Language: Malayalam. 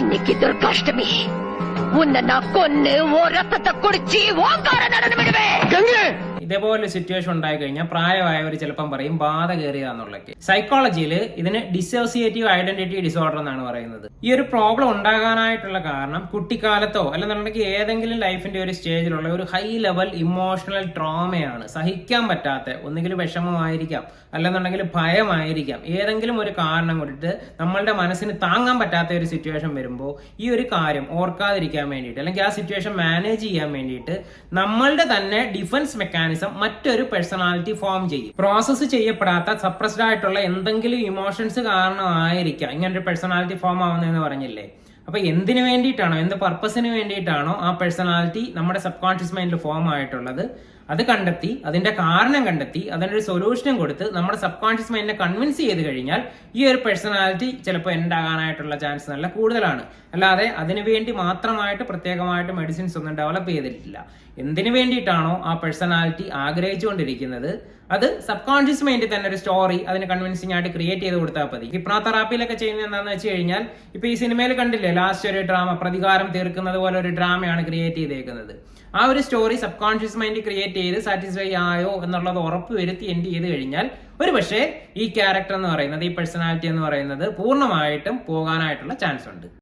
இன்னைக்கு துர்காஷ்டமி. உன்னை நான் கொன்னு ஓ ரத்தத்தை குடிச்சு ஓங்கார நடனம் விடுவேன் ഇതേപോലെ സിറ്റുവേഷൻ ഉണ്ടായി കഴിഞ്ഞാൽ പ്രായമായവർ ചിലപ്പം പറയും ബാധ കയറിയതാന്നുള്ളൊക്കെ. സൈക്കോളജിയിൽ ഇതിന് ഡിസോസിയേറ്റീവ് ഐഡന്റിറ്റി ഡിസോർഡർ എന്നാണ് പറയുന്നത്. ഈ ഒരു പ്രോബ്ലം ഉണ്ടാകാനായിട്ടുള്ള കാരണം കുട്ടിക്കാലത്തോ അല്ലെന്നുണ്ടെങ്കിൽ ഏതെങ്കിലും ലൈഫിന്റെ ഒരു സ്റ്റേജിലുള്ള ഒരു ഹൈ ലെവൽ ഇമോഷണൽ ട്രോമയാണ് സഹിക്കാൻ പറ്റാത്ത ഒന്നുകിൽ വിഷമമായിരിക്കാം അല്ലെന്നുണ്ടെങ്കിൽ ഭയമായിരിക്കാം ഏതെങ്കിലും ഒരു കാരണം കൊണ്ടിട്ട് നമ്മളുടെ മനസ്സിന് താങ്ങാൻ പറ്റാത്ത ഒരു സിറ്റുവേഷൻ വരുമ്പോൾ ഈ ഒരു കാര്യം ഓർക്കാതിരിക്കാൻ വേണ്ടിയിട്ട് അല്ലെങ്കിൽ ആ സിറ്റുവേഷൻ മാനേജ് ചെയ്യാൻ വേണ്ടിയിട്ട് നമ്മളുടെ തന്നെ ഡിഫൻസ് മെക്കാനിസം മറ്റൊരു പേഴ്സണാലിറ്റി ഫോം ചെയ്യും. പ്രോസസ്സ് ചെയ്യപ്പെടാത്ത സപ്രസ്ഡ് ആയിട്ടുള്ള എന്തെങ്കിലും ഇമോഷൻസ് കാരണമായിരിക്കാം ഇങ്ങനൊരു പേഴ്സണാലിറ്റി ഫോം ആവുന്നതെന്ന് പറഞ്ഞില്ലേ? അപ്പൊ എന്തിനു വേണ്ടിയിട്ടാണോ എന്ത് പർപ്പസിന് വേണ്ടിയിട്ടാണോ ആ പേഴ്സണാലിറ്റി നമ്മുടെ സബ് കോൺഷ്യസ് മൈൻഡിൽ ഫോം ആയിട്ടുള്ളത്? അത് കണ്ടെത്തി അതിന്റെ കാരണം കണ്ടെത്തി അതിനൊരു സൊല്യൂഷനും കൊടുത്ത് നമ്മുടെ സബ് കോൺഷ്യസ് മൈൻഡിനെ കൺവിൻസ് ചെയ്ത് കഴിഞ്ഞാൽ ഈ ഒരു പേഴ്സണാലിറ്റി ചിലപ്പോൾ ഉണ്ടാകാനായിട്ടുള്ള ചാൻസ് നല്ല കൂടുതലാണ്. അല്ലാതെ അതിനു വേണ്ടി മാത്രമായിട്ട് പ്രത്യേകമായിട്ട് മെഡിസിൻസ് ഒന്നും ഡെവലപ്പ് ചെയ്തിട്ടില്ല. എന്തിനു വേണ്ടിയിട്ടാണോ ആ പേഴ്സണാലിറ്റി ആഗ്രഹിച്ചുകൊണ്ടിരിക്കുന്നത്? അത് സബ് കോൺഷ്യസ് മൈൻഡിൽ തന്നെ ഒരു സ്റ്റോറി അതിന് കൺവിൻസിങ് ആയിട്ട് ക്രിയേറ്റ് ചെയ്ത് കൊടുത്താൽ മതി. ഹിപ്നോ തെറാപ്പിയിലൊക്കെ ചെയ്യുന്നത് എന്താണെന്ന് വെച്ച് കഴിഞ്ഞാൽ ഇപ്പൊ ഈ സിനിമയിൽ കണ്ടില്ലേ ലാസ്റ്റ് ഒരു ഡ്രാമ പ്രതികാരം തീർക്കുന്നത് പോലെ ഒരു ഡ്രാമയാണ് ക്രിയേറ്റ് ചെയ്തേക്കുന്നത്. ആ ഒരു story subconscious mind create ചെയ്ത് സാറ്റിസ്ഫൈ ആയോ എന്നുള്ളത് ഉറപ്പ് വരുത്തി എൻഡ് ചെയ്ത് കഴിഞ്ഞാൽ ഒരു പക്ഷേ ഈ ക്യാരക്ടർ എന്ന് പറയുന്നത് ഈ പേഴ്സണാലിറ്റി എന്ന് പറയുന്നത് പൂർണമായിട്ടും പോകാനായിട്ടുള്ള ചാൻസ് ഉണ്ട്.